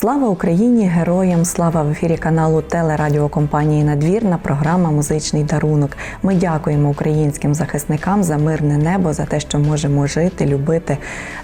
Слава Україні! Героям! Слава в ефірі каналу телерадіокомпанії Надвірна. Програма Музичний дарунок. Ми дякуємо українським захисникам за мирне небо, за те, що можемо жити, любити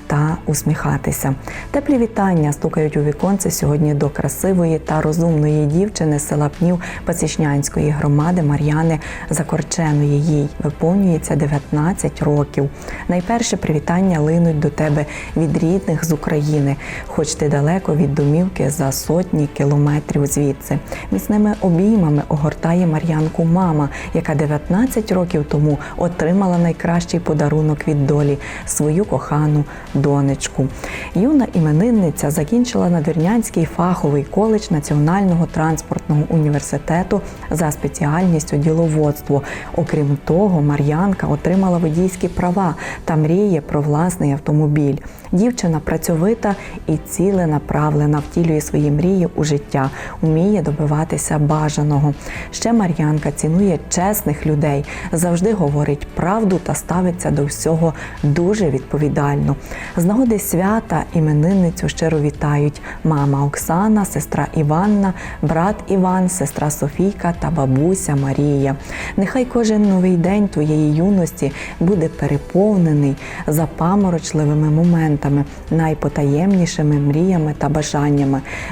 та усміхатися. Теплі вітання стукають у віконце сьогодні до красивої та розумної дівчини села Пнів Пасічнянської громади Мар'яни Закорченої. Їй виповнюється 19 років. Найперше привітання линуть до тебе від рідних з України, хоч ти далеко від домівки за сотні кілометрів звідси. Міцними обіймами огортає Мар'янку мама, яка 19 років тому отримала найкращий подарунок від долі свою кохану донечку. Юна іменинниця закінчила Надвірнянський фаховий коледж Національного транспортного університету за спеціальністю діловодство. Окрім того, Мар'янка отримала водійські права та мріє про власний автомобіль. Дівчина працьовита і ціленаправлена, втілює свої мрії у життя, уміє добиватися бажаного. Ще Мар'янка цінує чесних людей, завжди говорить правду та ставиться до всього дуже відповідально. З нагоди свята іменинницю щиро вітають мама Оксана, сестра Іванна, брат Іван, сестра Софійка та бабуся Марія. Нехай кожен новий день твоєї юності буде переповнений запаморочливими моментами, найпотаємнішими мріями та бажаннями.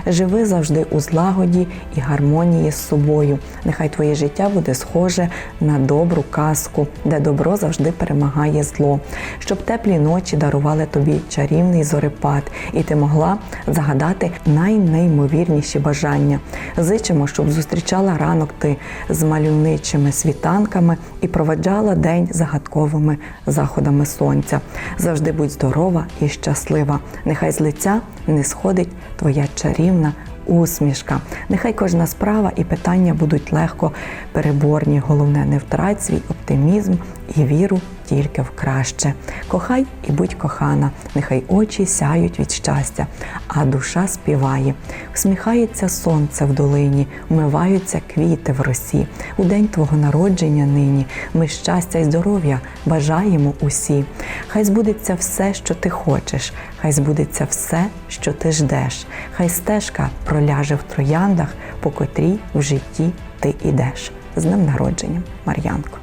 Живи завжди у злагоді і гармонії з собою. Нехай твоє життя буде схоже на добру казку, де добро завжди перемагає зло, щоб теплі ночі дарували тобі чарівний зорепад, і ти могла загадати найнеймовірніші бажання. Зичимо, щоб зустрічала ранок ти з мальовничими світанками і проведжала день загадковими заходами сонця. Завжди будь здорова і щаслива. Нехай з лиця не сходить твоя чарівна усмішка. Нехай кожна справа і питання будуть легко переборні. Головне, не втрать свій оптимізм і віру тільки в краще. Кохай і будь кохана, нехай очі сяють від щастя, а душа співає. Усміхається сонце в долині, вмиваються квіти в росі. У день твого народження нині ми щастя й здоров'я бажаємо усі. Хай збудеться все, що ти хочеш, хай збудеться все, що ти ждеш. Хай стежка проляже в трояндах, по котрій в житті ти ідеш. З днем народження, Мар'янко.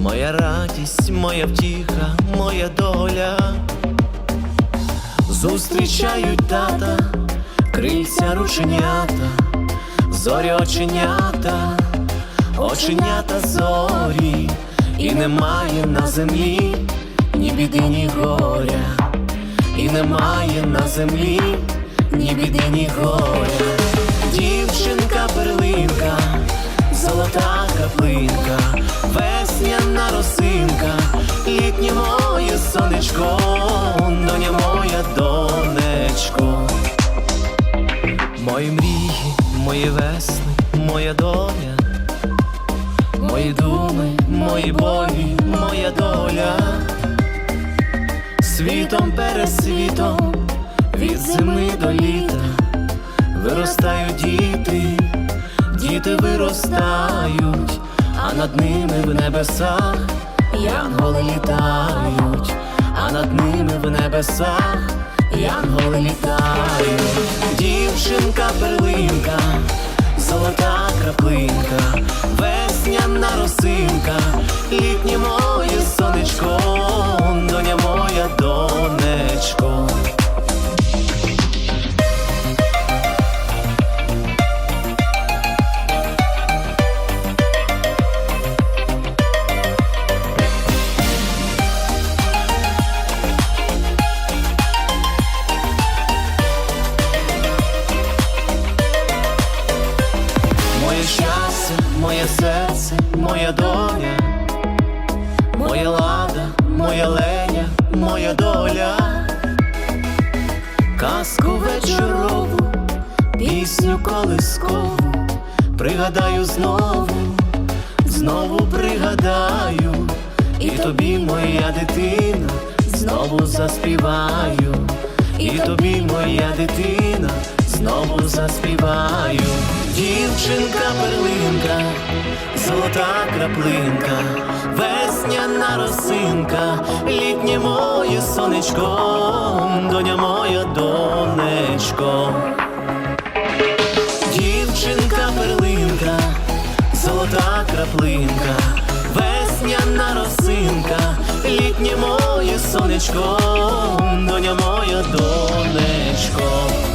Моя радість, моя втіха, моя доля. Зустрічають тата, крильця рученята, зорі оченята, оченята зорі, і немає на землі ні біди, ні горя, і немає на землі ні біди, ні горя. Дівчинка перлинка, золота каплинка, росинка, літнє моє сонечко, доня моя донечко. Мої мрії, мої весни, моя доля, мої думи, мої болі, моя доля, світом перед світом, від зими до літа. Виростають діти, діти виростають, а над ними в небесах янголи літають, а над ними в небесах янголи літають, дівчинка перлинка, золота краплинка, весняна росинка, літнє моє сонечко, моє щастя, моє серце, моя доля, моя лада, моя лея, моя доля, казку вечорову, пісню колискову, пригадаю знову, знову пригадаю, і тобі, моя дитина, знову заспіваю, і тобі, моя дитина, знову заспіваю, дівчинка перлинка, золота краплинка, весняна росинка, літнє моє сонечко, доня моя донечко. Дівчинка перлинка, золота краплинка, весняна росинка, літнє моє сонечко, доня моя донечко.